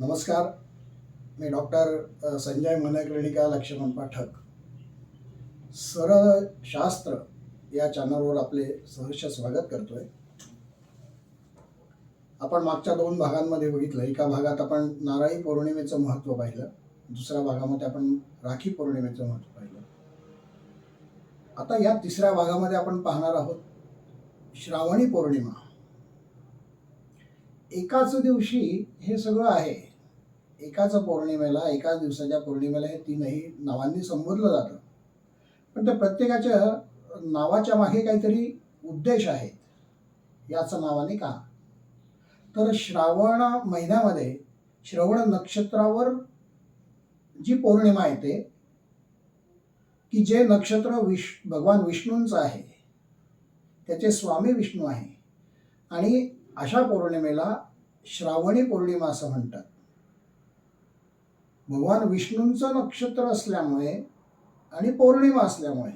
नमस्कार. मी डॉक्टर संजय मनक्लिनिका लक्ष्मण पाठक सरळ शास्त्र या चॅनलवर आपले सहर्ष स्वागत करतोय. आपण मागच्या दोन भागांमध्ये बघितलं. एका भागात आपण नारळी पौर्णिमेचं महत्त्व पाहिलं. दुसऱ्या भागामध्ये आपण राखी पौर्णिमेचं महत्त्व पाहिलं. आता या तिसऱ्या भागामध्ये आपण पाहणार आहोत श्रावणी पौर्णिमा. एकाच दिवशी हे सगळं आहे. एकाच पौर्णिमेला एकाच दिवसाच्या पौर्णिमेला हे तीनही नावांनी संबोधलं जातं. पण त्या प्रत्येकाच्या नावाच्या मागे काहीतरी उद्देश आहेत याच नावाने का? तर श्रावण महिन्यामध्ये श्रवण नक्षत्रावर जी पौर्णिमा येते की जे नक्षत्र विष भगवान विष्णूंचं आहे. त्याचे स्वामी विष्णू आहे. आणि अशा पौर्णिमेला श्रावणी पौर्णिमा असं म्हणतात. भगवान विष्णूंचं नक्षत्र असल्यामुळे आणि पौर्णिमा असल्यामुळे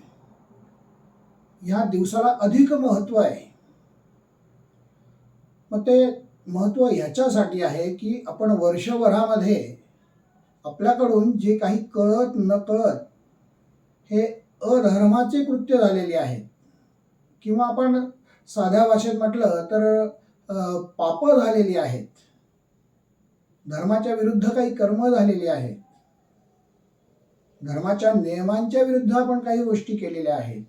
ह्या दिवसाला अधिक महत्त्व आहे. मग ते महत्त्व ह्याच्यासाठी आहे की आपण वर्षभरामध्ये आपल्याकडून जे काही कळत न कळत हे अधर्माचे कृत्य झालेले आहेत. किंवा आपण साध्या भाषेत म्हटलं तर पाप झालेली आहेत. धर्माच्या विरुद्ध काही कर्म झालेली आहेत. धर्माच्या नियमांच्या विरुद्ध आपण काही गोष्टी केलेल्या आहेत.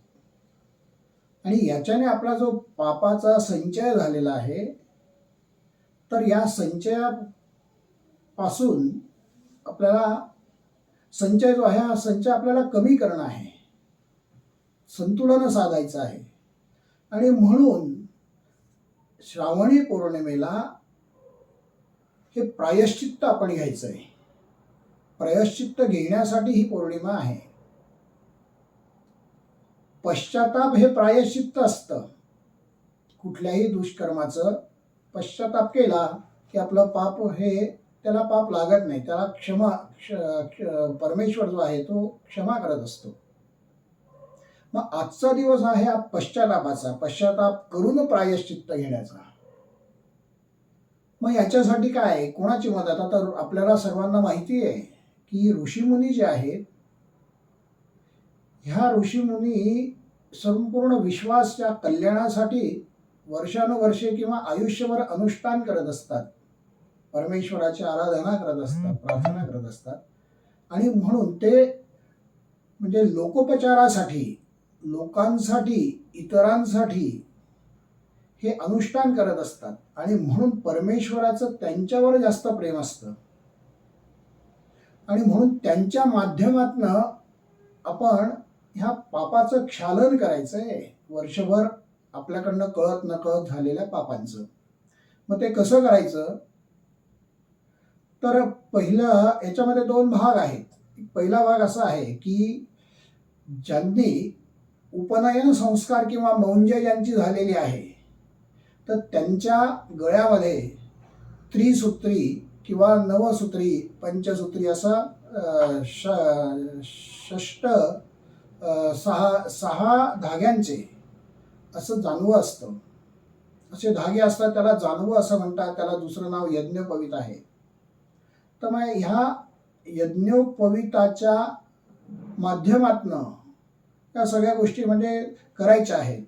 आणि याच्याने आपला जो पापाचा संचय झालेला आहे तर या संचयापासून आपल्याला संचय जो आहे हा संचय आपल्याला कमी करणं आहे. संतुलन साधायचं आहे. आणि म्हणून श्रावणी पौर्णिमेला हे प्रायश्चित्त आपण घ्यायचं आहे प्रायश्चित्त घेण्यासाठी ही पौर्णिमा आहे. पश्चाताप हे प्रायश्चित्त असतं. कुठल्याही दुष्कर्माचं पश्चाताप केला की आपलं पाप हे त्याला पाप लागत नाही. त्याला क्षमा क्ष क्ष- परमेश्वर जो आहे तो क्षमा करत असतो. मग आजचा दिवस आहे हा पश्चातापाचा पश्चाताप करून प्रायश्चित्त घेण्याचा. मग याच्यासाठी काय? कोणाची मदत? आता आपल्याला सर्वांना माहिती आहे की ऋषीमुनी जे आहेत ह्या ऋषीमुनी संपूर्ण विश्वासच्या कल्याणासाठी वर्षानुवर्षे किंवा आयुष्यभर अनुष्ठान करत असतात. परमेश्वराची आराधना करत असतात प्रार्थना करत असतात. आणि म्हणून ते म्हणजे लोकोपचारासाठी लोकांसाठी इतरांसाठी हे अनुष्ठान करत असतात. आणि म्हणून परमेश्वराचं त्यांच्यावर जास्त प्रेम असतं. आणि म्हणून त्यांच्या माध्यमातनं आपण ह्या पापाचं क्षालन करायचं आहे वर्षभर आपल्याकडनं कळत नकळत झालेल्या पापांचं. मग ते कसं करायचं? तर पहिलं याच्यामध्ये दोन भाग आहेत. पहिला भाग असा आहे की ज्यांनी उपनयन संस्कार किंवा मौंज यांची झालेली आहे. तर त्यांच्या गळ्यामध्ये त्रिसूत्री किंवा नवसूत्री पंचसूत्री असा ष षष्ट सहा सहा धाग्यांचे असं जानवं असतं. असे धागे असतात त्याला जानवं असं म्हणतात त्याला दुसरं नाव यज्ञोपवीत आहे. तर मग ह्या यज्ञोपविताच्या माध्यमातनं या सगळ्या गोष्टी म्हणजे करायच्या आहेत.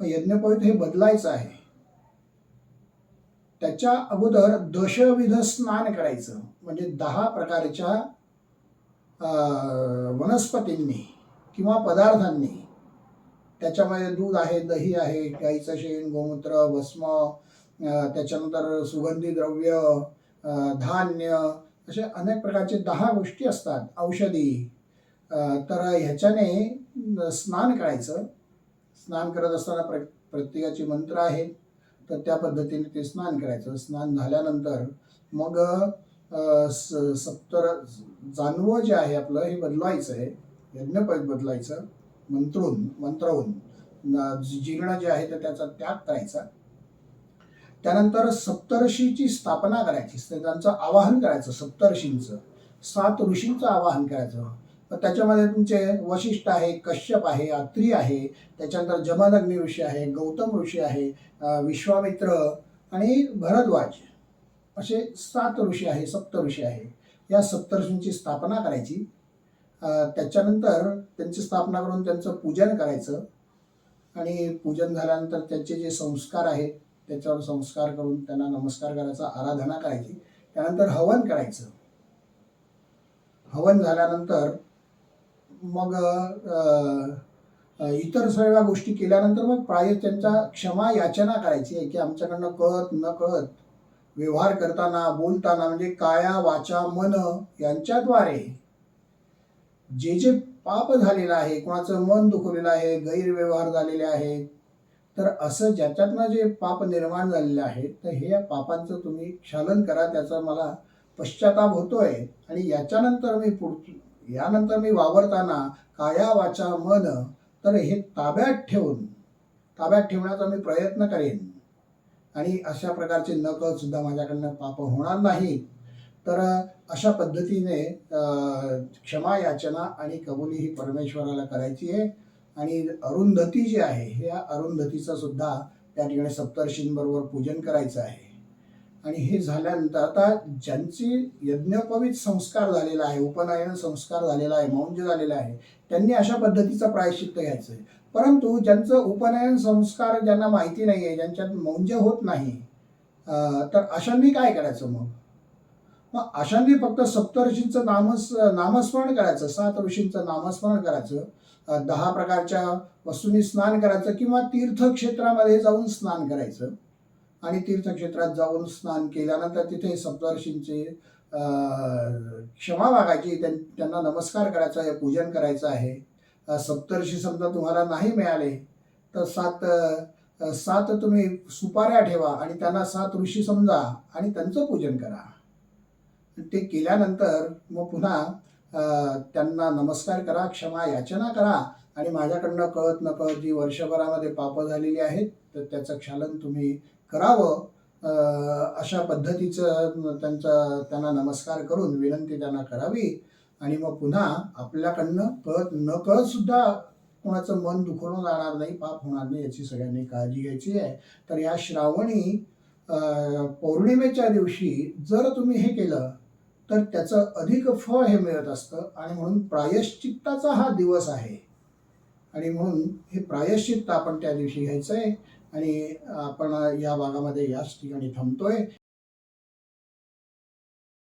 मग यज्ञोपवीत हे बदलायचं आहे. त्याच्या अगोदर दशविध स्नान करायचं. म्हणजे दहा प्रकारच्या वनस्पतींनी किंवा पदार्थांनी. त्याच्यामध्ये दूध आहे दही आहे गाईचं शेण गोमूत्र भस्म त्याच्यानंतर सुगंधी द्रव्य धान्य असे अनेक प्रकारचे दहा गोष्टी असतात. औषधी तर ह्याच्याने स्नान करायचं. स्नान करत असताना प्र प्रत्येकाचे मंत्र आहेत. तर त्या पद्धतीने ते स्नान करायचं. स्नान झाल्यानंतर मग सप्तर स- जानवं जे आहे आपलं हे बदलायचं आहे. यज्ञपद बदलायचं. मंत्रून मंत्रवून जीर्ण जे आहे तर त्याचा त्याग करायचा. त्यानंतर सप्तर्षीची स्थापना करायची. त्यांचं आवाहन करायचं सप्तर्षींचं. सात ऋषींचं आवाहन करायचं. त्याच्यामध्ये तुमचे वशिष्ठ आहे कश्यप आहे अत्री आहे त्याच्यानंतर जमदग्नी ऋषी आहे गौतम ऋषी आहे विश्वामित्र आणि भरद्वाज असे सात ऋषी आहे सप्त ऋषी आहे. या सप्त ऋषींची स्थापना करायची. त्याच्यानंतर त्यांची स्थापना करून त्यांचं पूजन करायचं. आणि पूजन झाल्यानंतर त्यांचे जे संस्कार आहेत त्याच्यावर संस्कार करून त्यांना नमस्कार करायचा आराधना करायची. त्यानंतर हवन करायचं. हवन झाल्यानंतर मग इतर सर्व गोष्टी केल्यानंतर मग प्राय त्यांचा क्षमा याचना करायची आहे की आमच्याकडनं कळत न कळत व्यवहार करताना बोलताना म्हणजे काया वाचा मन यांच्याद्वारे जे जे पाप झालेलं आहे कोणाचं मन दुखवलेलं आहे गैरव्यवहार झालेले आहेत तर असं ज्याच्यातनं जे पाप निर्माण झालेलं आहे तर हे पापांचं तुम्ही क्षालन करा त्याचा मला पश्चाताप होतोय आणि याच्यानंतर मी पुढ यानंतर मी वावरताना काया वाचा मन तर हे ताब्यात ठेवून ताब्यात ठेवण्याचा मी प्रयत्न करेन. आणि अशा प्रकारचे नकल सुद्धा माझ्याकडनं पाप होणार नाही. तर अशा पद्धतीने क्षमा याचना आणि कबुली ही परमेश्वराला करायची आहे. आणि अरुंधती जी आहे ह्या अरुंधतीचं सुद्धा त्या ठिकाणी सप्तर्षींबरोबर पूजन करायचं आहे. आणि हे झाल्यानंतर आता ज्यांची यज्ञोपवीत संस्कार झालेला आहे उपनयन संस्कार झालेला आहे मौंज झालेला आहे त्यांनी अशा पद्धतीचा प्रायश्चित्त घ्यायचं आहे परंतु ज्यांचं उपनयन संस्कार ज्यांना माहिती नाही आहे ज्यांच्यात मौंज होत नाही तर अशांनी काय करायचं मग? मग अशांनी फक्त सप्तऋषींचं नामस नामस्मरण करायचं सात ऋषींचं नामस्मरण करायचं दहा प्रकारच्या वस्तूंनी स्नान करायचं किंवा तीर्थक्षेत्रामध्ये जाऊन स्नान करायचं. आणि तीर्थक्षेत्रात जाऊन स्नान केल्यानंतर तिथे सप्तर्षींचे क्षमा मागायची त्यां- त्यांना नमस्कार करायचा आहे पूजन करायचं आहे. सप्तर्षी समजा तुम्हाला नाही मिळाले तर सात सात तुम्ही सुपाऱ्या ठेवा आणि त्यांना सात ऋषी समजा आणि त्यांचं पूजन करा. ते केल्यानंतर मग पुन्हा त्यांना नमस्कार करा क्षमा याचना करा आणि माझ्याकडनं कळत न कळत जी वर्षभरामध्ये पापं झालेली आहेत तर त्याचं क्षालन तुम्ही करावं अशा पद्धतीचं त्यांचा त्यांना नमस्कार करून विनंती त्यांना करावी. आणि मग पुन्हा आपल्याकडनं कळत न कळत सुद्धा कोणाचं मन दुखवलं जाणार नाही पाप होणार नाही याची सगळ्यांनी काळजी घ्यायची आहे. तर या श्रावणी पौर्णिमेच्या दिवशी जर तुम्ही हे केलं तर त्याचं अधिक फळ हे मिळत असतं. आणि म्हणून प्रायश्चित्ताचा हा दिवस आहे. आणि म्हणून हे प्रायश्चित्त आपण त्या दिवशी घ्यायचं आहे आणि आपण या भागामध्ये याच ठिकाणी थांबतोय.